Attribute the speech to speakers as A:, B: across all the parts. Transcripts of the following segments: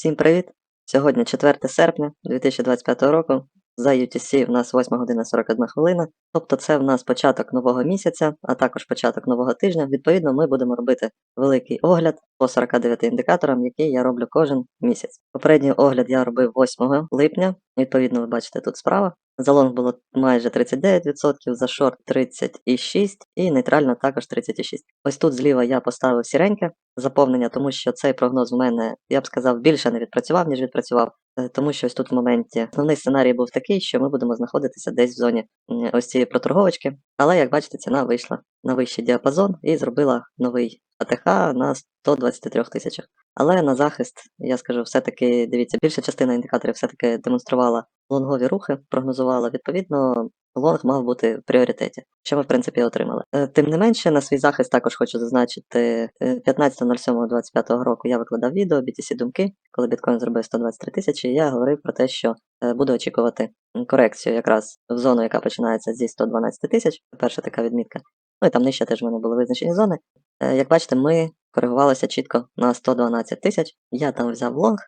A: Всім привіт! Сьогодні 4 серпня 2025 року. За UTC в нас 8 година 41 хвилина. Тобто це в нас початок нового місяця, а також початок нового тижня. Відповідно, ми будемо робити великий огляд по 49 індикаторам, які я роблю кожен місяць. Попередній огляд я робив 8 липня. Відповідно, ви бачите тут справа. За лонг було майже 39%, за шорт 36% і нейтрально також 36%. Ось тут зліва я поставив сіреньке заповнення, тому що цей прогноз в мене, я б сказав, більше не відпрацював, ніж відпрацював. Е, Тому що ось тут в моменті основний сценарій був такий, що ми будемо знаходитися десь в зоні ось цієї проторговочки. Але як бачите, ціна вийшла на вищий діапазон і зробила новий АТХ на 123 тисячах. Але на захист, я скажу, все-таки дивіться, більша частина індикаторів все-таки демонструвала лонгові рухи, прогнозувала. Відповідно, лонг мав бути в пріоритеті, що ми в принципі отримали. Е, Тим не менше, на свій захист також хочу зазначити е, 15.07.25 року я викладав відео BTC думки, коли біткоін зробив 123 тисячі. Я говорив про те, що е, буду очікувати корекцію якраз в зону, яка починається зі 112 тисяч. Перша така відмітка. Ну і там нижче теж в мене були визначені зони. Е, Як бачите, ми коригувалися чітко на 112 тисяч. Я там взяв лонг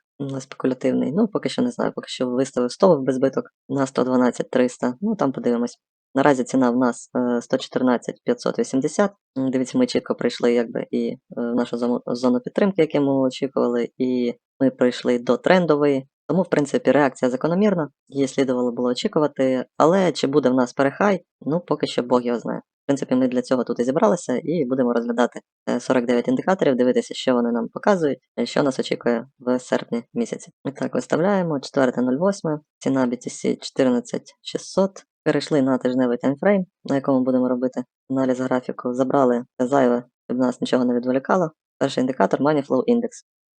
A: спекулятивний. Ну, поки що не знаю, поки що виставив стовп без збиток на 112 300. Ну там подивимось. Наразі ціна в нас е, 114 580. М, Дивіться, ми чітко прийшли якби і е, в нашу зону підтримки, яку ми очікували, і ми прийшли до трендової. Тому, в принципі, реакція закономірна, її слідувало було очікувати. Але чи буде в нас перехай, ну поки що Бог його знає. В принципі, ми для цього тут і зібралися, і будемо розглядати е, 49 індикаторів, дивитися, що вони нам показують, е, що нас очікує в серпні місяці. І так, виставляємо 4.08, ціна BTC 14600. Перейшли на тижневий таймфрейм, на якому будемо робити аналіз графіку. Забрали зайве, щоб нас нічого не відволікало. Перший індикатор Money Flow Index.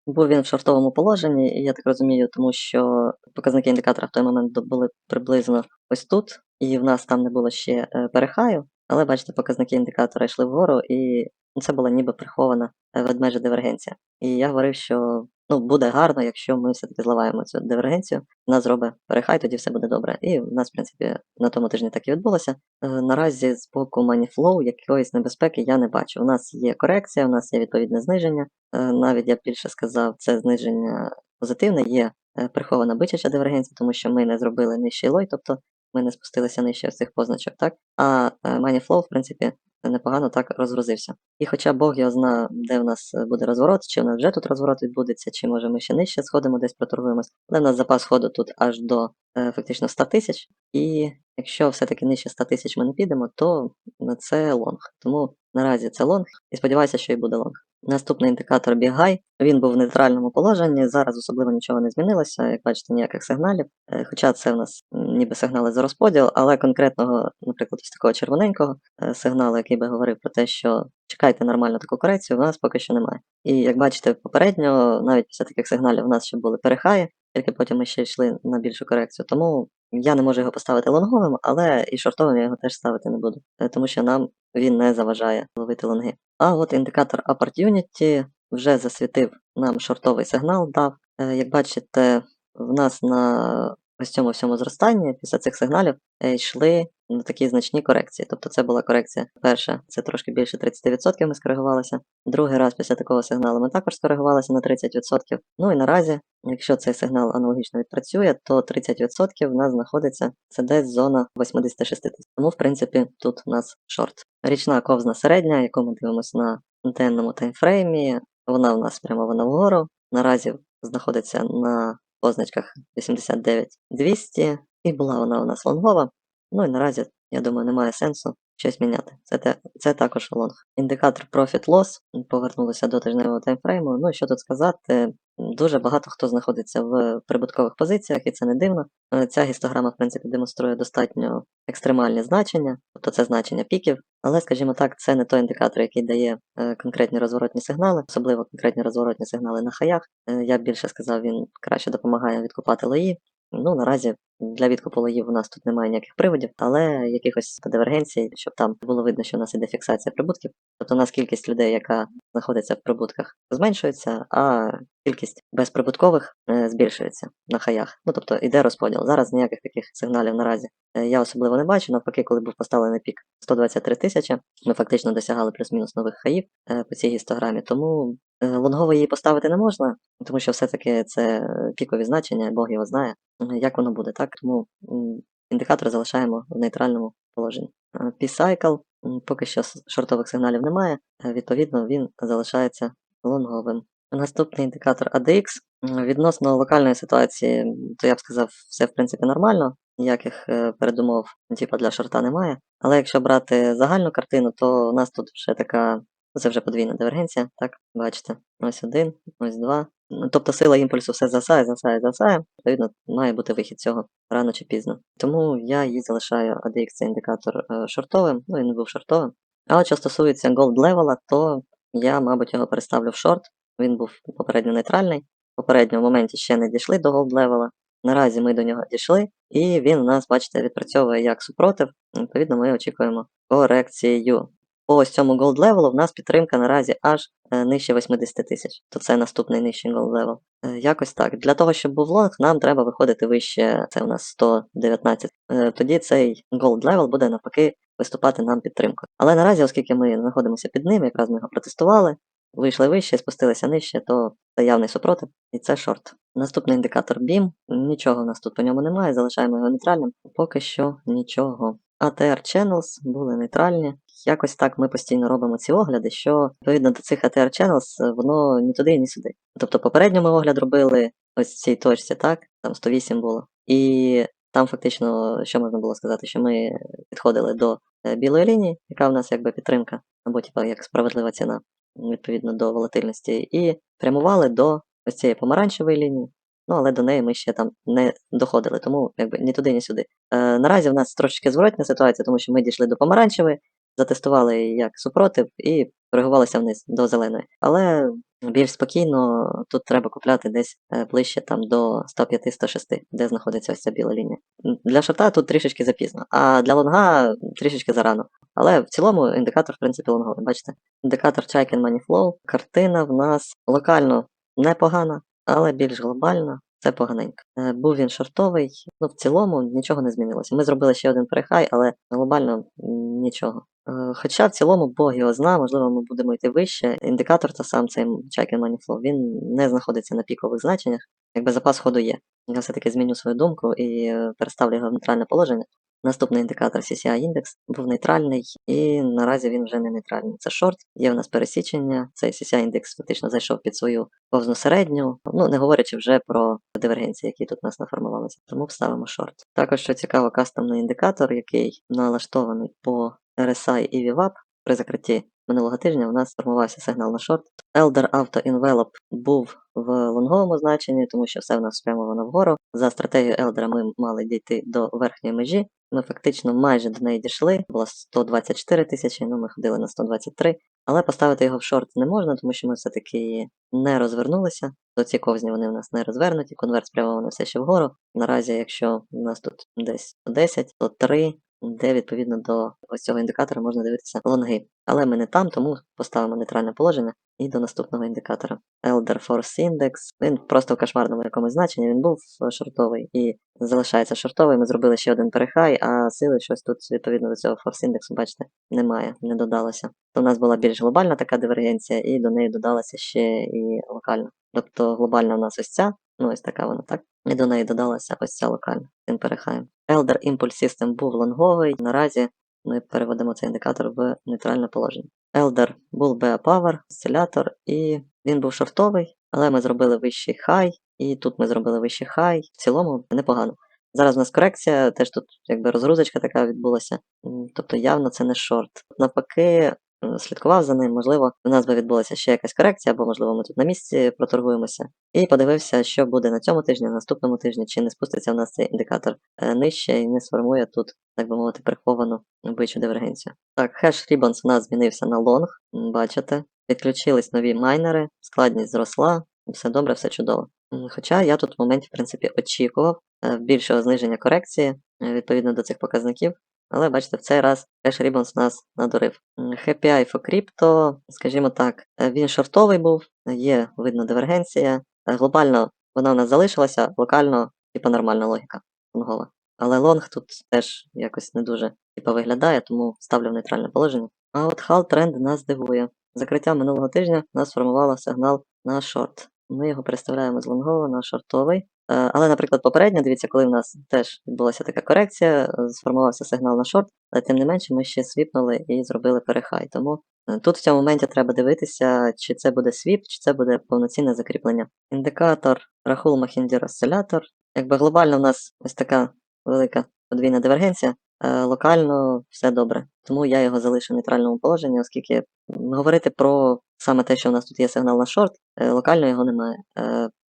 A: Був він в шортовому положенні, я так розумію, тому що показники індикатора в той момент були приблизно ось тут, і в нас там не було ще е, перехаю, але бачите, показники індикатора йшли вгору, і це була ніби прихована е, ведмежа дивергенція. І я говорив, що ну, буде гарно, якщо ми все-таки зливаємо цю дивергенцію, вона зробить перехай, тоді все буде добре. І в нас, в принципі, на тому тижні так і відбулося. Е, Наразі з боку Moneyflow якоїсь небезпеки я не бачу. У нас є корекція, у нас є відповідне зниження. Е, Навіть я більше сказав, це зниження позитивне, є е, прихована бичача дивергенція, тому що ми не зробили нижчий лой, тобто ми не спустилися нижче цих позначок, так? А Moneyflow, в принципі, непогано так розгрузився. І хоча Бог його зна, де в нас е, буде розворот, чи в нас вже тут розворот відбудеться, чи може ми ще нижче сходимо, десь проторгуємось. Але в нас запас ходу тут аж до е, фактично 100 тисяч. І якщо все-таки нижче 100 тисяч ми не підемо, то на це лонг. Тому наразі це лонг, і сподіваюся, що і буде лонг. Наступний індикатор Big Він був в нейтральному положенні. Зараз особливо нічого не змінилося, як бачите, ніяких сигналів. Е, Хоча це в нас ніби сигнали за розподіл, але конкретного, наприклад, ось такого червоненького е, сигналу, який би говорив про те, що чекайте нормально таку корекцію, у нас поки що немає. І як бачите, попередньо, навіть після таких сигналів, у нас ще були перехаї, тільки потім ми ще йшли на більшу корекцію. Тому я не можу його поставити лонговим, але і шортовим я його теж ставити не буду, е, тому що нам він не заважає ловити лонги. А от індикатор Opportunity вже засвітив нам шортовий сигнал, дав. Е, Як бачите, в нас на ось цьому всьому зростанні після цих сигналів е, йшли на такі значні корекції. Тобто це була корекція перша, це трошки більше 30% ми скоригувалися. Другий раз після такого сигналу ми також скоригувалися на 30%. Ну і наразі, якщо цей сигнал аналогічно відпрацює, то 30% в нас знаходиться це десь зона 86 тисяч. Тому, в принципі, тут у нас шорт. Річна ковзна середня, яку ми дивимося на денному таймфреймі, вона в нас спрямована вгору. Наразі знаходиться на позначках 89-200, і була вона у нас лонгова. Ну і наразі, я думаю, немає сенсу щось міняти. Це, те, це також лонг. Індикатор Profit Loss повернулися до тижневого таймфрейму. Ну що тут сказати? Дуже багато хто знаходиться в прибуткових позиціях, і це не дивно. Е, Ця гістограма, в принципі, демонструє достатньо екстремальні значення, тобто це значення піків. Але, скажімо так, це не той індикатор, який дає е, конкретні розворотні сигнали, особливо конкретні розворотні сигнали на хаях. Е, я б більше сказав, він краще допомагає відкупати лої. Ну, наразі для відкупу лоїв у нас тут немає ніяких приводів, але якихось дивергенцій, щоб там було видно, що у нас іде фіксація прибутків. Тобто у нас кількість людей, яка знаходиться в прибутках, зменшується, а кількість безприбуткових е, збільшується на хаях. Ну тобто іде розподіл. Зараз ніяких таких сигналів наразі е, я особливо не бачу. Навпаки, коли був поставлений пік 123 тисячі, ми фактично досягали плюс-мінус нових хаїв е, по цій гістограмі. Тому лонгово її поставити не можна, тому що все-таки це пікові значення, Бог його знає, як воно буде. Так тому індикатор залишаємо в нейтральному положенні. Е, P-Cycle, поки що шортових сигналів немає, е, відповідно він залишається лонговим. Наступний індикатор ADX. Відносно локальної ситуації, то я б сказав, все в принципі нормально, ніяких е, передумов типу, для шорта немає. Але якщо брати загальну картину, то у нас тут вже така, це вже подвійна дивергенція, так, бачите, ось один, ось два. Ну, Тобто сила імпульсу все засає, засає, засає. Відповідно, має бути вихід цього рано чи пізно. Тому я її залишаю ADX цей індикатор е, шортовим, ну він був шортовим. А от що стосується gold левела, то я, мабуть, його переставлю в шорт. Він був попередньо нейтральний. В попередньому моменті ще не дійшли до gold левела. Наразі ми до нього дійшли, і він у нас, бачите, відпрацьовує як супротив. Відповідно, ми очікуємо корекцію. По цьому gold левелу в нас підтримка наразі аж е, нижче 80 тисяч. То це наступний нижчий gold левел. Якось так. Для того, щоб був лонг, нам треба виходити вище, це у нас 119. Е, Тоді цей gold левел буде навпаки виступати нам підтримкою. Але наразі, оскільки ми знаходимося під ним, якраз ми його протестували, вийшли вище, спустилися нижче, то це явний супротив, і це шорт. Наступний індикатор BIM. Нічого в нас тут по ньому немає, залишаємо його нейтральним. Поки що нічого. ATR Channels були нейтральні. Якось так ми постійно робимо ці огляди, що відповідно до цих ATR Channels е, воно ні туди, ні сюди. Тобто попередньо ми огляд робили ось в цій точці, так, там 108 було. І там фактично, що можна було сказати, що ми підходили до е, білої лінії, яка в нас якби підтримка, або типа як справедлива ціна відповідно до волатильності, і прямували до ось цієї помаранчевої лінії. Ну, але до неї ми ще там не доходили, тому якби ні туди, ні сюди. Е, наразі в нас трошечки зворотня ситуація, тому що ми дійшли до помаранчевої, затестували її як супротив і коригувалися вниз до зеленої. Але більш спокійно тут треба купляти десь е, ближче там до 105-106, де знаходиться ось ця біла лінія. Для шорта тут трішечки запізно, а для лонга трішечки зарано. Але в цілому індикатор, в принципі, лонговий. Бачите? Індикатор Chaikin Money. Картина в нас локально непогана, але більш глобально це поганенько. Е, Був він шортовий, ну в цілому нічого не змінилося. Ми зробили ще один перехай, але глобально нічого. Е, Хоча в цілому Бог його зна, можливо, ми будемо йти вище. Індикатор та сам цей Money Flow, він не знаходиться на пікових значеннях, якби запас ходу є. Я все-таки зміню свою думку і е, переставлю його в нейтральне положення. Наступний індикатор CCI індекс був нейтральний, і наразі він вже не нейтральний. Це шорт, є в нас пересічення. Цей CCI індекс фактично зайшов під свою повзну середню, ну не говорячи вже про дивергенції, які тут у нас наформувалися. Тому вставимо шорт. Також що цікаво, кастомний індикатор, який налаштований по RSI і VWAP при закритті минулого тижня у нас формувався сигнал на шорт. Elder Auto Envelope був в лонговому значенні, тому що все в нас спрямовано вгору. За стратегією Елдера ми мали дійти до верхньої межі. Ми фактично майже до неї дійшли. Було 124 тисячі, ну ми ходили на 123. Але поставити його в шорт не можна, тому що ми все-таки не розвернулися. До ці ковзні вони в нас не розвернуті, конверт спрямований все ще вгору. Наразі, якщо у нас тут десь 110, то 3, де відповідно до ось цього індикатора можна дивитися лонги. Але ми не там, тому поставимо нейтральне положення і до наступного індикатора. Elder Force Index. Він просто в кошмарному якомусь значенні, він був е, шортовий і залишається шортовий. Ми зробили ще один перехай, а сили щось тут відповідно до цього Force Index, бачите, немає, не додалося. То у нас була більш глобальна така дивергенція, і до неї додалася ще і локальна. Тобто глобальна у нас ось ця, ну ось така вона, так? І до неї додалася ось ця локальна цим перехаєм. Elder Impulse System був лонговий. Наразі ми переводимо цей індикатор в нейтральне положення. Elder був BA Power, осцилятор, і він був шортовий, але ми зробили вищий хай, і тут ми зробили вищий хай. В цілому непогано. Зараз у нас корекція, теж тут якби розгрузочка така відбулася. Тобто явно це не шорт. Навпаки, слідкував за ним, можливо, у нас би відбулася ще якась корекція, або можливо ми тут на місці проторгуємося. І подивився, що буде на цьому тижні, на наступному тижні, чи не спуститься в нас цей індикатор е, нижче і не сформує тут, так би мовити, приховану бичу дивергенцію. Так, хеш Ribbons у нас змінився на лонг, бачите. Підключились нові майнери, складність зросла. все добре, все чудово. Хоча я тут в моменті, в принципі, очікував е, більшого зниження корекції е, відповідно до цих показників. Але бачите, в цей раз Cash Ribbons нас надурив. HPI for Crypto, скажімо так, е, він шортовий був, є видно дивергенція. Е, Глобально вона в нас залишилася, локально, типу, нормальна логіка лонгова. Але лонг тут теж якось не дуже типу, виглядає, тому ставлю в нейтральне положення. А от хал тренд нас дивує. Закриття минулого тижня нас сформувало сигнал на шорт. Ми його переставляємо з лонгового на шортовий. Е, Але, наприклад, попередньо, дивіться, коли в нас теж відбулася така корекція, е, сформувався сигнал на шорт, але тим не менше ми ще свіпнули і зробили перехай. Тому е, тут в цьому моменті треба дивитися, чи це буде свіп, чи це буде повноцінне закріплення. Індикатор Рахул Махіндір осцилятор. Якби глобально в нас ось така велика подвійна дивергенція, локально все добре. Тому я його залишу в нейтральному положенні, оскільки говорити про саме те, що у нас тут є сигнал на шорт, локально його немає.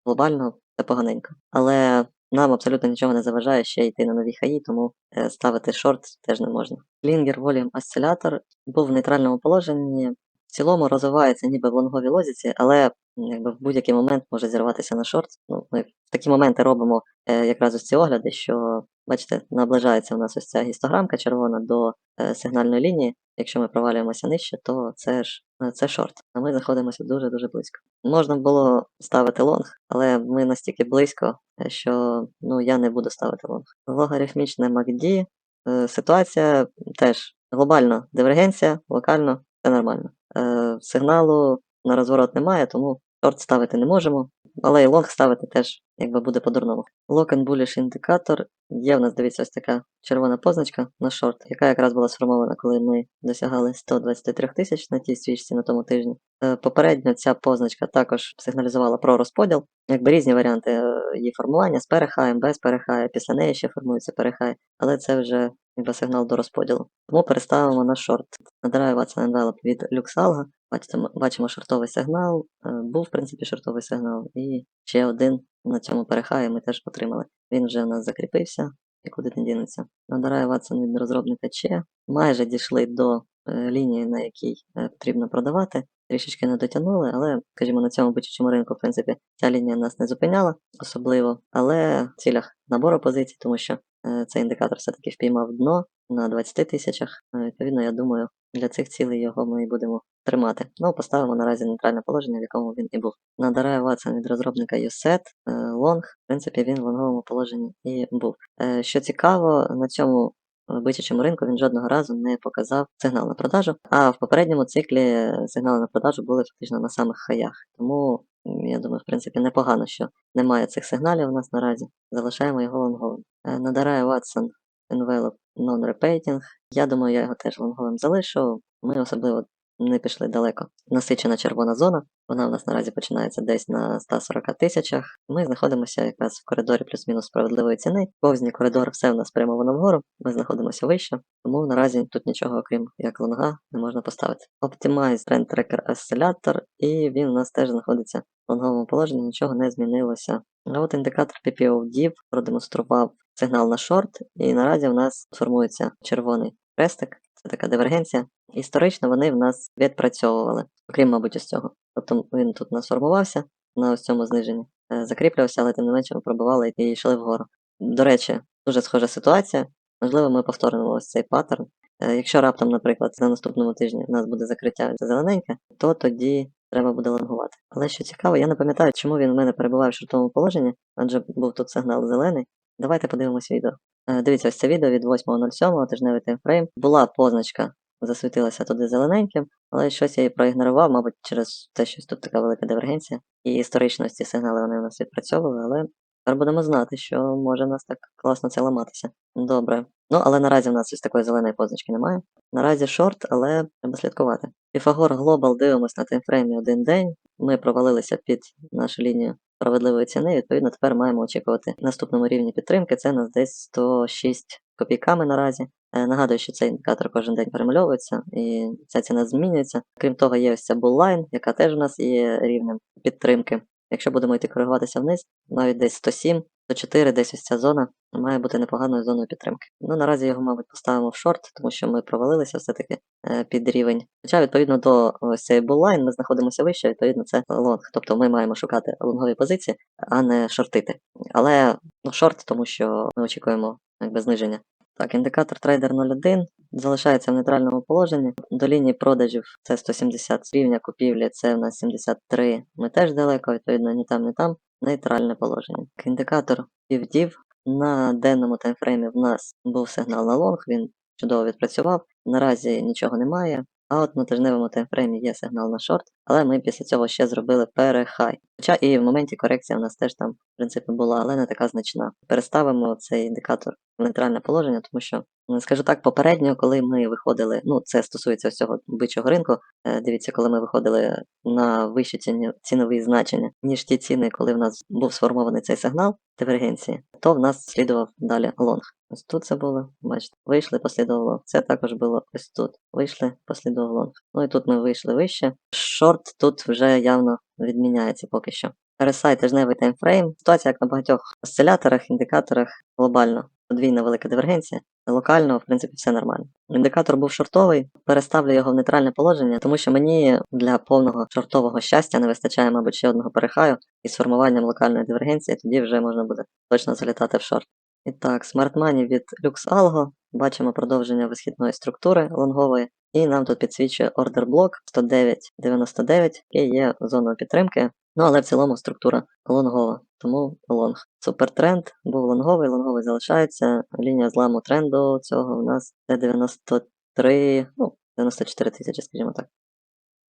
A: Глобально це поганенько. Але нам абсолютно нічого не заважає ще йти на нові хаї, тому е, ставити шорт теж не можна. Клінгер Volume Oscillator був в нейтральному положенні. В цілому розвивається ніби в лонговій лозіці, але якби в будь-який момент може зірватися на шорт. Ну, ми в такі моменти робимо е, якраз ось ці огляди, що бачите, наближається у нас ось ця гістограмка червона до е, сигнальної лінії. Якщо ми провалюємося нижче, то це ж е, це шорт. А ми знаходимося дуже-дуже близько. Можна було ставити лонг, але ми настільки близько, е, що ну я не буду ставити лонг. Логарифмічне MACD, е, ситуація теж глобально дивергенція, локально все нормально. Е, сигналу на розворот немає, тому шорт ставити не можемо. Але і лонг ставити теж якби буде по-дурному. And Bullish індикатор. Є в нас, дивіться, ось така червона позначка на шорт, яка якраз була сформована, коли ми досягали 123 тисяч на тій свічці на тому тижні. Е, Попередньо ця позначка також сигналізувала про розподіл. Якби різні варіанти е, її формування з перехаєм, без перехая, після неї ще формується перехай, але це вже якби сигнал до розподілу. Тому переставимо на шорт. Надираю Watson Envelope від Luxalga. Бачите, бачимо шортовий сигнал. е, Був, в принципі, шортовий сигнал. І ще один на цьому перехаї ми теж отримали. Він вже в нас закріпився і куди не дінеться. Надираю Watson від розробника Че. Майже дійшли до е, лінії, на якій е, потрібно продавати. Трішечки не дотягнули, але, скажімо, на цьому бичачому ринку, в принципі, ця лінія нас не зупиняла особливо, але в цілях набору позицій, тому що е, цей індикатор все-таки впіймав дно на 20 тисячах. Е, Відповідно, я думаю, для цих цілей його ми і будемо тримати. Ну, поставимо наразі нейтральне положення, в якому він і був. Надараю Watson від розробника USET, е, Long, в принципі, він в лонговому положенні і був. Що цікаво, на цьому бичачому ринку він жодного разу не показав сигнал на продажу, а в попередньому циклі сигнали на продажу були фактично на самих хаях. Тому я думаю, в принципі, непогано, що немає цих сигналів у нас наразі. Залишаємо його лонговим. Надарає Надараю Watson Envelope Non-Repating. Я думаю, я його теж лонговим залишу. Ми особливо не пішли далеко. Насичена червона зона. Вона в нас наразі починається десь на 140 тисячах. Ми знаходимося якраз в коридорі плюс-мінус справедливої ціни. Повзний коридор, все в нас спрямовано вгору. Ми знаходимося вище, тому наразі тут нічого, окрім як лонга, не можна поставити. Optimize Trend Tracker Oscillator, і він у нас теж знаходиться в лонговому положенні, нічого не змінилося. А от індикатор PPO Div продемонстрував сигнал на шорт, і наразі в нас формується червоний хрестик. Це така дивергенція. Історично вони в нас відпрацьовували, окрім, мабуть, ось цього. Тобто він тут нас формувався на ось цьому зниженні, е, закріплювався, але тим не менше ми пробували і йшли вгору. До речі, дуже схожа ситуація. Можливо, ми повторимо ось цей паттерн. Е, Якщо раптом, наприклад, на наступному тижні в нас буде закриття зелененьке, то тоді треба буде лонгувати. Але що цікаво, я не пам'ятаю, чому він у мене перебуває в шортовому положенні, адже був тут сигнал зелений. Давайте подивимось відео. Е, Дивіться, ось це відео від 8.07, тижневий таймфрейм. Була позначка, засвітилася туди зелененьким, але щось я її проігнорував, мабуть, через те, що тут така велика дивергенція. І історично ці сигнали вони у нас відпрацьовували, але тепер будемо знати, що може в нас так класно це ламатися. Добре. Ну, але наразі в нас ось такої зеленої позначки немає. Наразі шорт, але треба слідкувати. Pythagor Global дивимось на таймфреймі один день. Ми провалилися під нашу лінію справедливої ціни. Відповідно, тепер маємо очікувати наступному рівні підтримки. Це нас десь 106 копійками наразі. Е, Нагадую, що цей індикатор кожен день перемальовується і ця ціна змінюється. Крім того, є ось ця буллайн, яка теж у нас є рівнем підтримки. Якщо будемо йти коригуватися вниз, навіть десь 107, до 4 десь ось ця зона має бути непоганою зоною підтримки. Ну наразі його, мабуть, поставимо в шорт, тому що ми провалилися все-таки е, під рівень. Хоча відповідно до ось цієї буллайн ми знаходимося вище, відповідно, це лонг. Тобто ми маємо шукати лонгові позиції, а не шортити. Але ну, шорт, тому що ми очікуємо якби зниження. Так, індикатор трейдер 01 залишається в нейтральному положенні. До лінії продажів це 170 рівня купівлі, це в нас 73. Ми теж далеко, відповідно, ні там, ні там. Нейтральне положення. Індикатор півдів. На денному таймфреймі в нас був сигнал на лонг, він чудово відпрацював. Наразі нічого немає. А от на тижневому таймфреймі є сигнал на шорт, але ми після цього ще зробили перехай. Хоча і в моменті корекція в нас теж там, в принципі, була, але не така значна. Переставимо цей індикатор в нейтральне положення, тому що, скажу так, попередньо, коли ми виходили, ну це стосується ось цього бичого ринку. е, Дивіться, коли ми виходили на вищі цінові значення, ніж ті ціни, коли в нас був сформований цей сигнал дивергенції, то в нас слідував далі лонг. Ось тут це було, бачите, вийшли, послідував. Це також було ось тут. Вийшли, послідував лонг. Ну і тут ми вийшли вище. Шорт тут вже явно відміняється поки що. RSI тижневий таймфрейм. Ситуація як на багатьох осциляторах, індикаторах глобально. Подвійна велика дивергенція. Локально, в принципі, все нормально. Індикатор був шортовий, переставлю його в нейтральне положення, тому що мені для повного шортового щастя не вистачає, мабуть, ще одного перехаю, і з формуванням локальної дивергенції тоді вже можна буде точно залітати в шорт. І так, Money від LuxAlgo. Бачимо продовження висхідної структури лонгової. І нам тут підсвічує ордер блок 109.99, який є зоною підтримки. Ну, але в цілому структура лонгова, тому лонг. Супертренд був лонговий, лонговий залишається. Лінія зламу тренду цього у нас це 93, ну, 94 тисячі, скажімо так.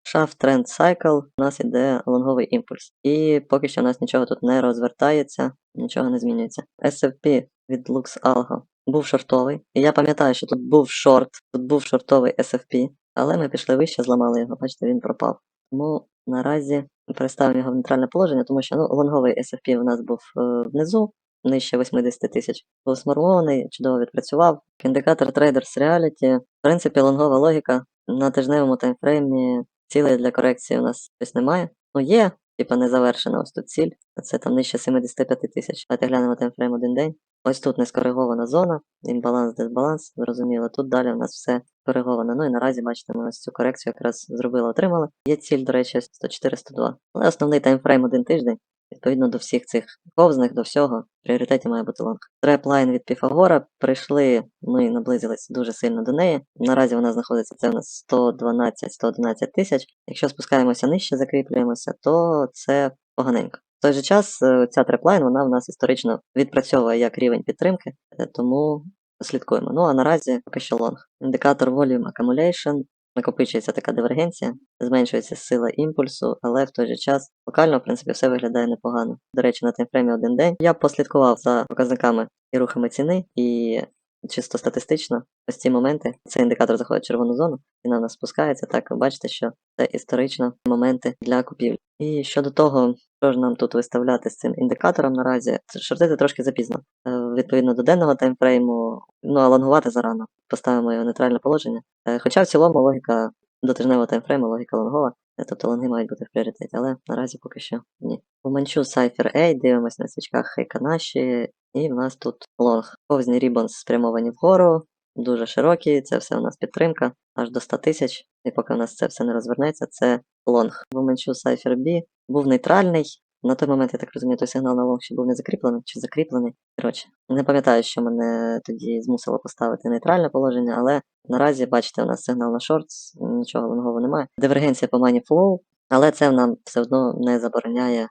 A: Шаф тренд сайкл, у нас іде лонговий імпульс. І поки що у нас нічого тут не розвертається, нічого не змінюється. SFP від LuxAlgo був шортовий. І я пам'ятаю, що тут був шорт, тут був шортовий SFP, але ми пішли вище, зламали його, бачите, він пропав. Тому наразі переставимо його в нейтральне положення, тому що ну, лонговий SFP у нас був е, внизу, нижче 80 тисяч. Був сформований, чудово відпрацював. Індикатор Traders Reality. В принципі, лонгова логіка на тижневому таймфреймі цілей для корекції у нас ось немає. Ну є, типа не завершена ось тут ціль. Це там нижче 75 тисяч. Давайте глянемо таймфрейм один день. Ось тут не скоригована зона, імбаланс, дисбаланс, зрозуміло. Тут далі у нас все кориговано. Ну і наразі, бачите, ми ось цю корекцію якраз зробили, отримали. Є ціль, до речі, 104-102. Але основний таймфрейм один тиждень. Відповідно до всіх цих ковзних, до всього, в пріоритеті має бути лонг. Треплайн від Піфагора. Прийшли, ми наблизились дуже сильно до неї. Наразі вона знаходиться, це у нас 112-111 тисяч. Якщо спускаємося нижче, закріплюємося, то це поганенько. В той же час е, ця треплайн, вона в нас історично відпрацьовує як рівень підтримки, е, тому слідкуємо. Ну а наразі поки що лонг. Індикатор Volume Accumulation. Накопичується така дивергенція, зменшується сила імпульсу, але в той же час локально, в принципі, все виглядає непогано. До речі, на таймфреймі один день я послідкував за показниками і рухами ціни, і чисто статистично, ось ці моменти, цей індикатор заходить в червону зону, ціна в нас спускається, так ви бачите, що це історично моменти для купівлі. І щодо того, що ж нам тут виставляти з цим індикатором наразі, шортити трошки запізно. Е, Відповідно до денного таймфрейму, ну а лонгувати зарано. Поставимо його в нейтральне положення. Е, Хоча в цілому логіка до тижневого таймфрейму, логіка лонгова, е, тобто лонги мають бути в пріоритеті, але наразі поки що ні. У манчу Cypher A дивимось на свічках Хейканаші, і в нас тут лонг. Повзні рібонс спрямовані вгору, дуже широкі, це все у нас підтримка, аж до 100 тисяч. І поки в нас це все не розвернеться, це лонг. В манчу Cypher B був нейтральний. На той момент, я так розумію, той сигнал на лонг ще був не закріплений чи закріплений. Коротше, не пам'ятаю, що мене тоді змусило поставити нейтральне положення, але наразі, бачите, у нас сигнал на шорт, нічого лонгового немає. Дивергенція по мані флоу, але це нам все одно не забороняє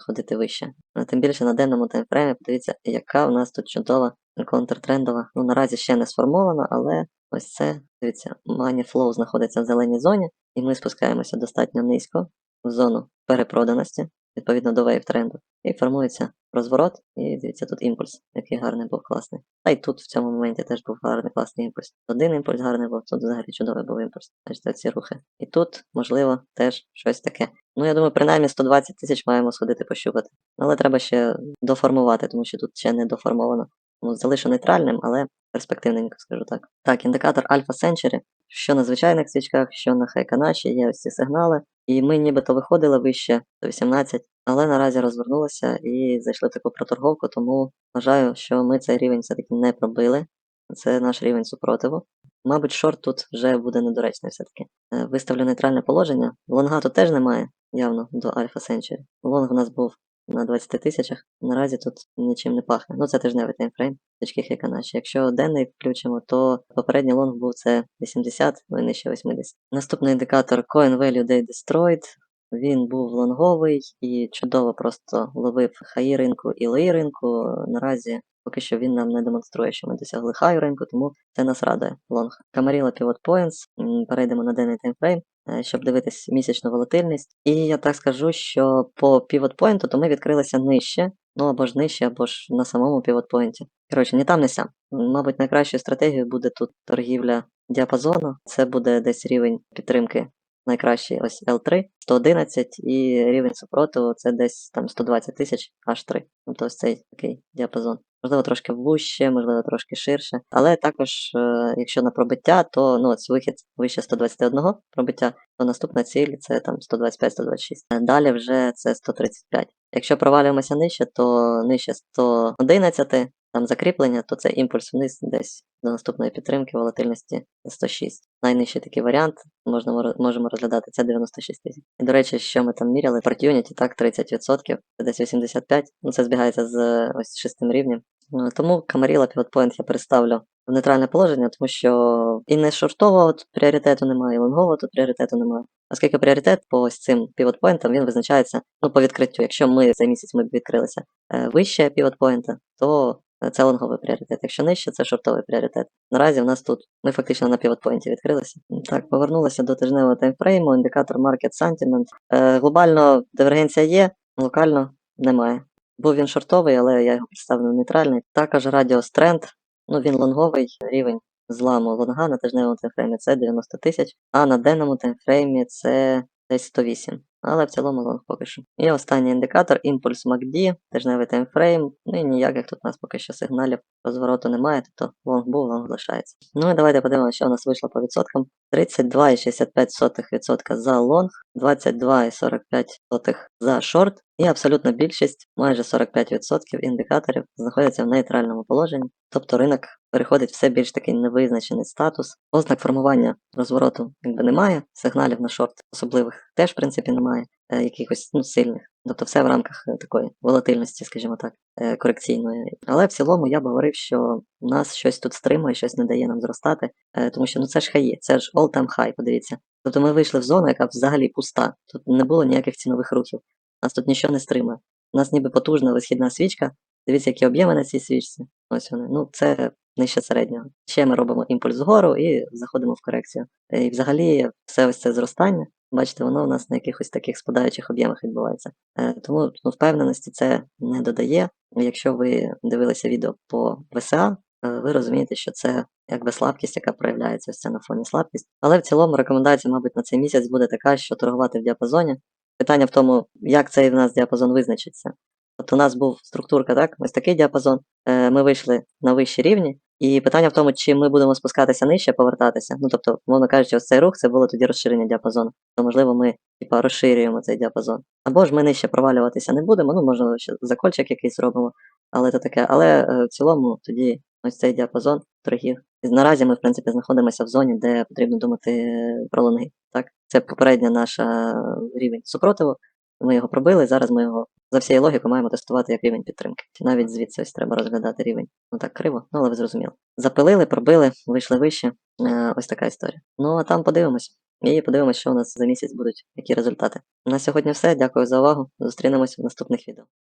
A: ходити вище. Е, Тим більше на денному таймфреймі, подивіться, яка в нас тут чудова контртрендова. Ну наразі ще не сформована, але ось це, дивіться, Money Flow знаходиться в зеленій зоні, і ми спускаємося достатньо низько в зону перепроданості, відповідно до вейв тренду. І формується розворот, і дивіться, тут імпульс, який гарний був класний. Та й тут в цьому моменті теж був гарний класний імпульс. Один імпульс гарний був, тут взагалі чудовий був імпульс. Бачите, ці рухи. І тут, можливо, теж щось таке. Ну, я думаю, принаймні 120 тисяч маємо сходити пощупати. Але треба ще доформувати, тому що тут ще не доформовано. Ну, залишу нейтральним, але перспективненько, скажу так. Так, індикатор Alpha Century. Що на звичайних свічках, що на Хайканаші, є ось ці сигнали. І ми нібито виходили вище до 18, але наразі розвернулися і зайшли в таку проторговку, тому вважаю, що ми цей рівень все-таки не пробили. Це наш рівень супротиву. Мабуть, шорт тут вже буде недоречний все-таки. Е, Виставлю нейтральне положення. Лонга тут теж немає, явно, до Альфа Century. Лонг у нас був на 20 тисячах. Наразі тут нічим не пахне. Ну це тижневий таймфрейм, точки Хеканачі. Якщо денний включимо, то попередній лонг був це 80, ну і нижче 80. Наступний індикатор Coin Value Day Destroyed. Він був лонговий і чудово просто ловив хаї ринку і леї ринку. Наразі поки що він нам не демонструє, що ми досягли хаю ринку, тому це нас радує лонг. Камаріла Pivot Points. Перейдемо на денний таймфрейм, щоб дивитись місячну волатильність. І я так скажу, що по Point то ми відкрилися нижче, ну або ж нижче, або ж на самому Point. Коротше, ні там, не сям. Мабуть, найкращою стратегією буде тут торгівля діапазону. Це буде десь рівень підтримки найкращий ось L3, 111 і рівень супротиву це десь там 120 тисяч H3. Тобто ось цей такий діапазон. Можливо, трошки вужче, можливо, трошки ширше. Але також, е, якщо на пробиття, то ну, ось вихід вище 121 пробиття, то наступна ціль це там 125-126. Е, Далі вже це 135. Якщо провалюємося нижче, то нижче 111, там закріплення, то це імпульс вниз десь до наступної підтримки волатильності 106. Найнижчий такий варіант можна можемо розглядати це 96 тисяч. І до речі, що ми там міряли, Unity, так, 30%, це десь 85, ну це збігається з ось шестим рівнем. Е, Тому Камаріла Point я переставлю в нейтральне положення, тому що і не шортового тут пріоритету немає, і лонгового тут пріоритету немає. Оскільки пріоритет по ось цим point він визначається ну, по відкриттю. Якщо ми цей місяць ми б відкрилися е, вище point, то це лонговий пріоритет. Якщо нижче, це шортовий пріоритет. Наразі в нас тут ми фактично на point відкрилися. Так, повернулися до тижневого таймфрейму, індикатор Market Sentiment. Е, глобально дивергенція є, локально немає. Був він шортовий, але я його представив в нейтральний. Також Radius Trend, ну він лонговий рівень зламу лонга на тижневому таймфреймі це 90 тисяч, а на денному таймфреймі це десь 108. Але в цілому лонг поки що. І останній індикатор імпульс MACD, тижневий таймфрейм. Ну і ніяких тут у нас поки що сигналів розвороту немає, тобто лонг був, лонг залишається. Ну і давайте подивимося, що у нас вийшло по відсоткам. 32,65% за лонг, 22,45% за шорт, і абсолютна більшість, майже 45% індикаторів, знаходяться в нейтральному положенні, тобто ринок переходить все більш такий невизначений статус. Ознак формування розвороту якби немає, сигналів на шорт особливих теж, в принципі, немає, якихось ну, сильних. Тобто все в рамках е, такої волатильності, скажімо так, е, корекційної. Але в цілому я б говорив, що нас щось тут стримує, щось не дає нам зростати, е, тому що ну це ж хаї, це ж all-time high, подивіться. Тобто ми вийшли в зону, яка взагалі пуста. Тут не було ніяких цінових рухів. Нас тут нічого не стримує. У нас ніби потужна висхідна свічка. Дивіться, які об'єми на цій свічці. Ось вони. Ну, це нижче середнього. Ще ми робимо імпульс вгору і заходимо в корекцію. Е, І взагалі все ось це зростання. Бачите, воно у нас на якихось таких спадаючих об'ємах відбувається. Е, Тому ну, впевненості це не додає. Якщо ви дивилися відео по ВСА, е, ви розумієте, що це якби слабкість, яка проявляється ось це на фоні слабкість. Але в цілому рекомендація, мабуть, на цей місяць буде така, що торгувати в діапазоні. Питання в тому, як цей в нас діапазон визначиться. От у нас був структурка, так, ось такий діапазон. Е, Ми вийшли на вищі рівні, і питання в тому, чи ми будемо спускатися нижче, повертатися. Ну тобто, мовно кажучи, ось цей рух це було тоді розширення діапазону. То можливо, ми типа розширюємо цей діапазон. Або ж ми нижче провалюватися не будемо. Ну, можливо, ще закольчик якийсь зробимо, але то таке. Але е, в цілому тоді ось цей діапазон торгів. І наразі ми, в принципі, знаходимося в зоні, де потрібно думати про лонги. Так, це попередня наша е, рівень супротиву. Ми його пробили. Зараз ми його за всією логікою маємо тестувати як рівень підтримки. Навіть звідси ось треба розглядати рівень. Ну так криво, ну але ви зрозуміли. Запилили, пробили, вийшли вище. Е, ось така історія. Ну а там подивимось. І подивимось, що у нас за місяць будуть, які результати. На сьогодні все. Дякую за увагу. Зустрінемось в наступних відео.